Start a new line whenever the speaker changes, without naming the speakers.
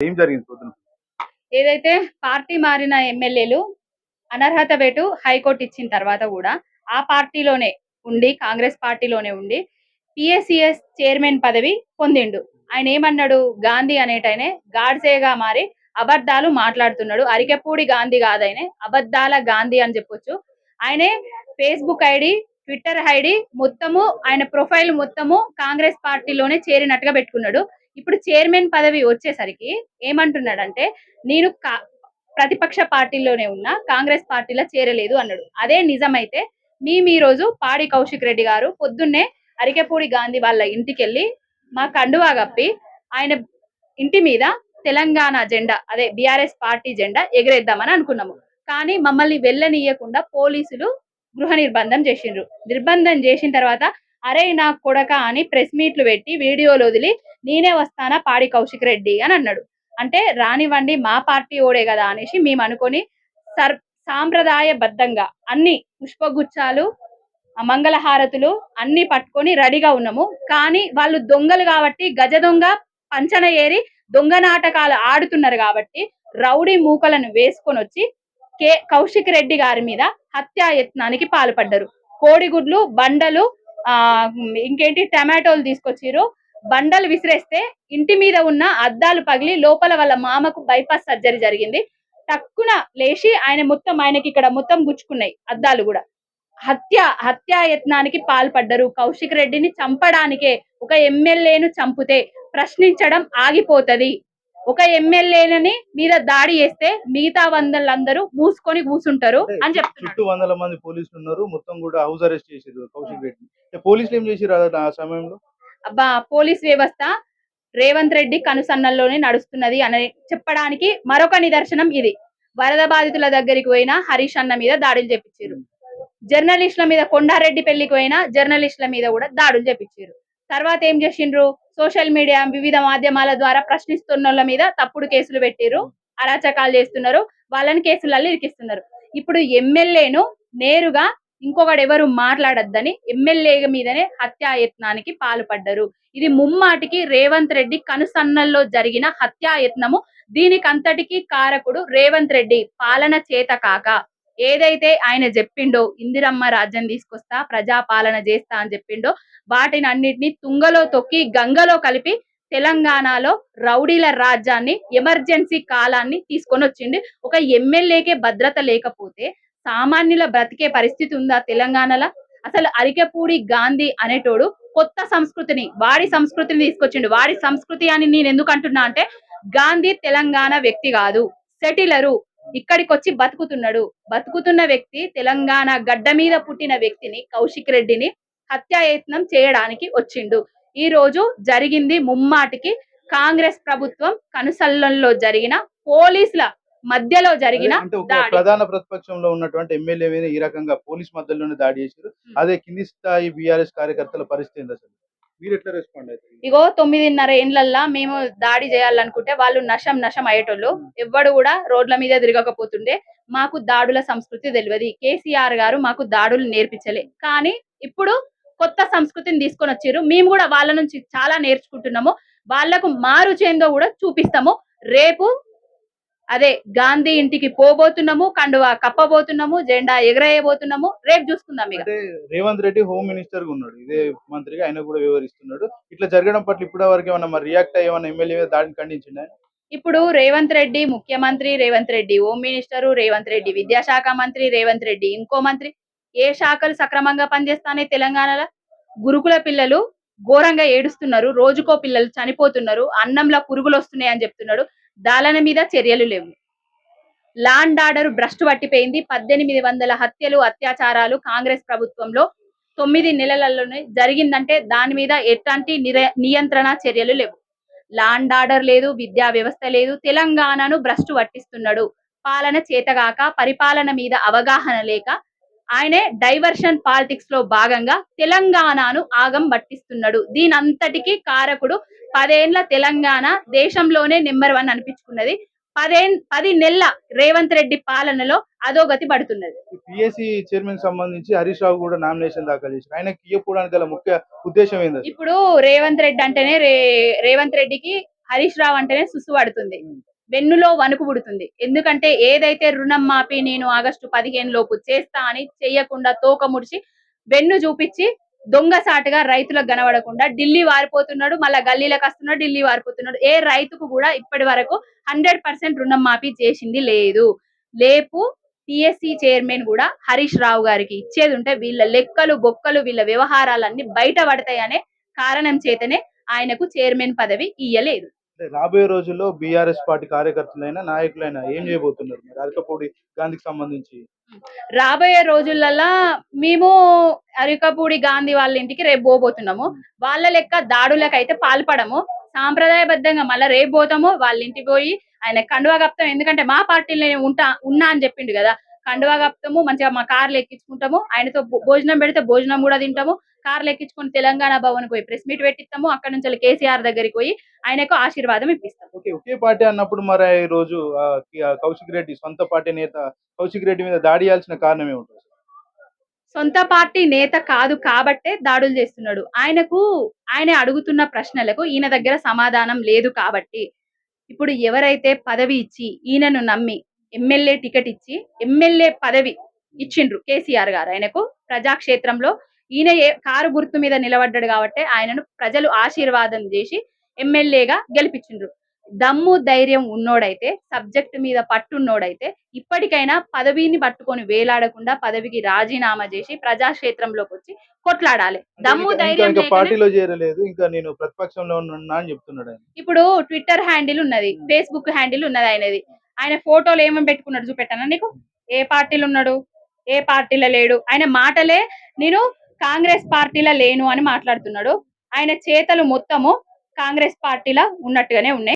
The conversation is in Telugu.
ఏం జరిగింది పొద్దున?
ఏదైతే పార్టీ మారిన ఎమ్మెల్యేలు అనర్హత వేటు హైకోర్టు ఇచ్చిన తర్వాత కూడా ఆ పార్టీలోనే ఉండి కాంగ్రెస్ పార్టీలోనే ఉండి పిఎస్సిఎస్ చైర్మన్ పదవి పొందిండు. ఆయన ఏమన్నాడు? గాంధీ అనేటైనే గాడ్సేగా మారి అబద్ధాలు మాట్లాడుతున్నాడు. అరికెపూడి గాంధీ కాదైనే అబద్ధాల గాంధీ అని చెప్పొచ్చు. ఆయనే ఫేస్బుక్ ఐడి ట్విట్టర్ ఐడి మొత్తము ఆయన ప్రొఫైల్ మొత్తము కాంగ్రెస్ పార్టీలోనే చేరినట్టుగా పెట్టుకున్నాడు. ఇప్పుడు చైర్మన్ పదవి వచ్చేసరికి ఏమంటున్నాడంటే నేను కా- ప్రతిపక్ష పార్టీలోనే ఉన్నా కాంగ్రెస్ పార్టీలో చేరలేదు అన్నాడు. అదే నిజమైతే మేము ఈ రోజు పాడి కౌశిక్ రెడ్డి గారు పొద్దున్నే అరికెపూడి గాంధీ వాళ్ళ ఇంటికి వెళ్ళి మా కండువా కప్పి ఆయన ఇంటి మీద తెలంగాణ జెండా అదే బీఆర్ఎస్ పార్టీ జెండా ఎగరేద్దామని అనుకున్నాము. కానీ మమ్మల్ని వెళ్ళనీయకుండా పోలీసులు గృహ నిర్బంధం చేసిండ్రు. నిర్బంధం చేసిన తర్వాత అరే నా కొడక అని ప్రెస్ మీట్లు పెట్టి వీడియోలు వదిలి నేనే వస్తానా పాడి కౌశిక్ రెడ్డి అని అన్నాడు. అంటే రానివ్వండి మా పార్టీ ఓడే కదా అనేసి మేము అనుకొని సర్ సాంప్రదాయబద్ధంగా అన్ని పుష్పగుచ్చాలు మంగళహారతులు అన్ని పట్టుకొని రెడీగా ఉన్నాము. కానీ వాళ్ళు దొంగలు కాబట్టి గజ దొంగ పంచన ఏరి దొంగ నాటకాలు ఆడుతున్నారు కాబట్టి రౌడీ మూకలను వేసుకొని వచ్చి కే కౌశిక్ రెడ్డి గారి మీద హత్యాయత్నానికి పాల్పడ్డారు. కోడిగుడ్లు బండలు ఆ ఇంకేంటి టమాటోలు తీసుకొచ్చిరు బండలు విసిరేస్తే ఇంటి మీద ఉన్న అద్దాలు పగిలి లోపల వాళ్ళ మామకు బైపాస్ సర్జరీ జరిగింది. టక్కున లేచి ఆయన మొత్తం ఆయనకి ఇక్కడ మొత్తం గుచ్చుకున్నాయి అద్దాలు కూడా. హత్య హత్యాయత్నానికి పాల్పడ్డరు. కౌశిక్ రెడ్డిని చంపడానికే ఒక ఎమ్మెల్యేను చంపితే ప్రశ్నించడం ఆగిపోతది. ఒక ఎమ్మెల్యేలని మీద దాడి చేస్తే మిగతా వందలందరూ మూసుకొని కూసుంటారు అని చెప్తున్నాడు.
చుట్టూ వందల మంది పోలీసులు ఉన్నారు. మొత్తం కూడా హౌస్ అరెస్ట్ చేసారు కౌశిక్ రెడ్డి. పోలీసులు ఏం చేసారు ఆ సమయంలో?
అబ్బా పోలీస్ వ్యవస్థ రేవంత్ రెడ్డి కనుసన్నల్లోనే నడుస్తున్నది అని చెప్పడానికి మరొక నిదర్శనం ఇది. వరద బాధితుల దగ్గరికి పోయిన హరీష్ అన్న మీద దాడులు చేపించారు. జర్నలిస్టుల మీద కొండారెడ్డి పెళ్ళికి పోయిన జర్నలిస్టుల మీద కూడా దాడులు చేపించారు. తర్వాత ఏం చేసిండ్రు? సోషల్ మీడియా వివిధ మాధ్యమాల ద్వారా ప్రశ్నిస్తున్న మీద తప్పుడు కేసులు పెట్టిర్రు. అరాచకాలు చేస్తున్నారు. వాళ్ళని కేసులలో ఇరికిస్తున్నారు. ఇప్పుడు ఎమ్మెల్యేను నేరుగా ఇంకొకడు ఎవరు మాట్లాడొద్దని ఎమ్మెల్యే మీదనే హత్యాయత్నానికి పాల్పడ్డారు. ఇది ముమ్మాటికి రేవంత్ రెడ్డి కనుసన్నల్లో జరిగిన హత్యాయత్నము. దీనికంతటికి కారకుడు రేవంత్ రెడ్డి పాలన చేత కాక ఏదైతే ఆయన చెప్పిండో ఇందిరమ్మ రాజ్యం తీసుకొస్తా ప్రజా పాలన చేస్తా అని చెప్పిండో వాటిని అన్నిటిని తుంగలో తొక్కి గంగలో కలిపి తెలంగాణలో రౌడీల రాజ్యాన్ని ఎమర్జెన్సీ కాలాన్ని తీసుకొని వచ్చింది ఒక ఎమ్మెల్యేకే భద్రత లేకపోతే సామాన్యుల బ్రతికే పరిస్థితి ఉందా తెలంగాణలో? అసలు అరికెపూడి గాంధీ అనేటోడు కొత్త సంస్కృతిని వాడి సంస్కృతిని తీసుకొచ్చిండు. వాడి సంస్కృతి అని నేను ఎందుకు అంటున్నా అంటే గాంధీ తెలంగాణ వ్యక్తి కాదు. సెటిలరు. ఇక్కడికి వచ్చి బతుకుతున్నాడు. బతుకుతున్న వ్యక్తి తెలంగాణ గడ్డ మీద పుట్టిన వ్యక్తిని కౌశిక్ రెడ్డిని హత్యాయత్నం చేయడానికి వచ్చిండు. ఈ రోజు జరిగింది ముమ్మాటికి కాంగ్రెస్ ప్రభుత్వం కనుసల్లంలో జరిగిన పోలీసుల మధ్యలో జరిగిన
ప్రధాన ప్రతిపక్షంలో ఉన్నటువంటి ఎమ్మెల్యే ఈ రకంగా పోలీస్ మధ్యలోనే దాడి చేశారు. అదే కింది స్థాయి బీఆర్ఎస్ కార్యకర్తల పరిస్థితి అసలు
ఇగో తొమ్మిదిన్నర ఏండ్లల్లా మేము దాడి చేయాలనుకుంటే వాళ్ళు నశం నశం అయ్యేటోళ్ళు. ఎవ్వడు కూడా రోడ్ల మీద తిరగకపోతుండే. మాకు దాడుల సంస్కృతి తెలియదు. కేసీఆర్ గారు మాకు దాడులు నేర్పించలే. కానీ ఇప్పుడు కొత్త సంస్కృతిని తీసుకొని వచ్చారు. మేము కూడా వాళ్ళ నుంచి చాలా నేర్చుకుంటున్నాము. వాళ్ళకు మారు చేందో కూడా చూపిస్తాము. రేపు అదే గాంధీ ఇంటికి పోబోతున్నాము కండువా కప్పబోతున్నాము జెండా ఎగరేయబోతున్నాము. రేపు చూసుకుందాం ఇక.
రేవంత్ రెడ్డి హోమ్ మినిస్టర్గా ఉన్నాడు. ఇదే మంత్రిగా ఆయన కూడా వివరిస్తున్నాడు. ఇట్లా జరగడం పట్ల ఇప్పటి వరకు ఏమన్నా మరి రియాక్ట్ అయ్యేమన్నా ఎమ్మెల్యే దాడిని ఖండించిండు ఆయన?
ఇప్పుడు రేవంత్ రెడ్డి ముఖ్యమంత్రి రేవంత్ రెడ్డి హోమ్ మినిస్టర్ రేవంత్ రెడ్డి విద్యాశాఖ మంత్రి రేవంత్ రెడ్డి ఇంకో మంత్రి. ఏ శాఖలు సక్రమంగా పనిచేస్తానే తెలంగాణలో? గురుకుల పిల్లలు ఘోరంగా ఏడుస్తున్నారు. రోజుకో పిల్లలు చనిపోతున్నారు. అన్నంలో పురుగులు వస్తున్నాయి అని చెప్తున్నాడు. దాలన మీద చర్యలు లేవు. లాండ్ ఆర్డర్ భ్రష్టు పట్టిపోయింది. పద్దెనిమిది వందల హత్యలు అత్యాచారాలు కాంగ్రెస్ ప్రభుత్వంలో తొమ్మిది నెలలలోనే జరిగిందంటే దాని మీద ఎట్లాంటి నిర- నియంత్రణ చర్యలు లేవు. లాండ్ ఆర్డర్ లేదు విద్యా వ్యవస్థ లేదు తెలంగాణను భ్రష్టు పట్టిస్తున్నాడు. పాలన చేతగాక పరిపాలన మీద అవగాహన లేక ఆయనే డైవర్షన్ పాలిటిక్స్లో భాగంగా తెలంగాణను ఆగం పట్టిస్తున్నాడు. దీనంతటికి కారకుడు పదేండ్ల తెలంగాణ దేశంలోనే నెంబర్ వన్ అనిపించుకున్నది. పదే పది నెలల రేవంత్ రెడ్డి పాలనలో అధోగతి పడుతున్నది.
పిఎస్సి చైర్మన్ సంబంధించి హరీష్ రావు కూడా నామినేషన్ దాఖలు చేశారు. ఆయనకి ఇవ్వకపోవడానికి గల ముఖ్య ఉద్దేశం అసలు?
ఇప్పుడు రేవంత్ రెడ్డి అంటేనే రేవంత్ రెడ్డికి హరీష్ రావు అంటేనే సుసు పడుతుంది. వెన్నులో వణుకు పుడుతుంది. ఎందుకంటే ఏదైతే రుణం మాపి నేను ఆగస్టు పదిహేను లోపు చేస్తా అని చెయ్యకుండా తోక ముడిచి వెన్ను చూపించి దొంగసాటుగా రైతులకు కనబడకుండా ఢిల్లీ వారిపోతున్నాడు మళ్ళా గల్లీలకు వస్తున్నాడు ఢిల్లీ వారిపోతున్నాడు. ఏ రైతుకు కూడా ఇప్పటి వరకు హండ్రెడ్ పర్సెంట్ రుణం మాఫీ చేసింది లేదు. లేపు పిఎస్సి చైర్మన్ కూడా హరీష్ రావు గారికి ఇచ్చేది ఉంటే వీళ్ళ లెక్కలు బొక్కలు వీళ్ళ వ్యవహారాలన్నీ బయట పడతాయనే కారణం చేతనే ఆయనకు చైర్మన్ పదవి ఇయ్యలేదు.
రాబోయే రోజుల్లో బీఆర్ఎస్ పార్టీ కార్యకర్తలైనా నాయకులైనా ఏం చేయబోతున్నారు? అరికపూడి అరకపూడి గాంధీకి సంబంధించి.
రాబోయే రోజులలో మేము అరికపూడి గాంధీ వాళ్ళ ఇంటికి రేపు పోబోతున్నాము. వాళ్ళ లెక్క దాడులకైతే పాల్పడము. సాంప్రదాయబద్ధంగా మళ్ళీ రేపు పోతాము. వాళ్ళ ఇంటికి పోయి ఆయన కండువా కప్తాం ఎందుకంటే మా పార్టీలో ఉంటా ఉన్నా అని చెప్పిండు కదా. కండువా కప్తాము మంచిగా మా కార్లు ఎక్కించుకుంటాము. ఆయనతో భోజనం పెడితే భోజనం కూడా తింటాము. కార్లు ఎక్కించుకొని తెలంగాణ భవన్ పోయి ప్రెస్ మీట్ పెట్టిస్తాము. అక్కడ నుంచి కేసీఆర్ దగ్గరికి పోయి ఆయనకు ఆశీర్వాదం ఇప్పిస్తాం
ఓకే ఒకే పార్టీ అన్నప్పుడు మరి ఈ రోజు కౌశిక్ రెడ్డి సొంత పార్టీ నేత కౌశిక్ రెడ్డి మీద దాడి చేయాల్సిన కారణం ఏముంటుంది?
సొంత పార్టీ నేత కాదు కాబట్టే దాడులు చేస్తున్నాడు. ఆయనకు ఆయన అడుగుతున్న ప్రశ్నలకు ఈయన దగ్గర సమాధానం లేదు కాబట్టి. ఇప్పుడు ఎవరైతే పదవి ఇచ్చి ఈయనను నమ్మి ఎమ్మెల్యే టికెట్ ఇచ్చి ఎమ్మెల్యే పదవి ఇచ్చిండ్రు కేసీఆర్ గారు. ఆయనకు ప్రజాక్షేత్రంలో ఈయన ఏ కారు గుర్తు మీద నిలబడ్డాడు కాబట్టి ఆయనను ప్రజలు ఆశీర్వాదం చేసి ఎమ్మెల్యేగా గెలిపించిండ్రు. దమ్ము ధైర్యం ఉన్నోడైతే సబ్జెక్ట్ మీద పట్టున్నోడైతే ఇప్పటికైనా పదవిని పట్టుకొని వేలాడకుండా పదవికి రాజీనామా చేసి ప్రజాక్షేత్రంలోకి వచ్చి కొట్లాడాలి. దమ్ము ధైర్యం
పార్టీలో చేరలేదు. ఇంకా నేను ప్రతిపక్షంలో ఉన్నా అని చెప్తున్నాడు
ఇప్పుడు ట్విట్టర్ హ్యాండిల్ ఉన్నది ఫేస్బుక్ హ్యాండిల్ ఉన్నది ఆయనది. ఆయన ఫోటోలు ఏమేమి పెట్టుకున్నాడు చూపెట్టానా నీకు? ఏ పార్టీలు ఉన్నాడు? ఏ పార్టీలో లేడు? ఆయన మాటలే నేను కాంగ్రెస్ పార్టీలో లేను అని మాట్లాడుతున్నాడు. ఆయన చేతలు మొత్తము కాంగ్రెస్ పార్టీలో ఉన్నట్టుగానే ఉన్నాయి.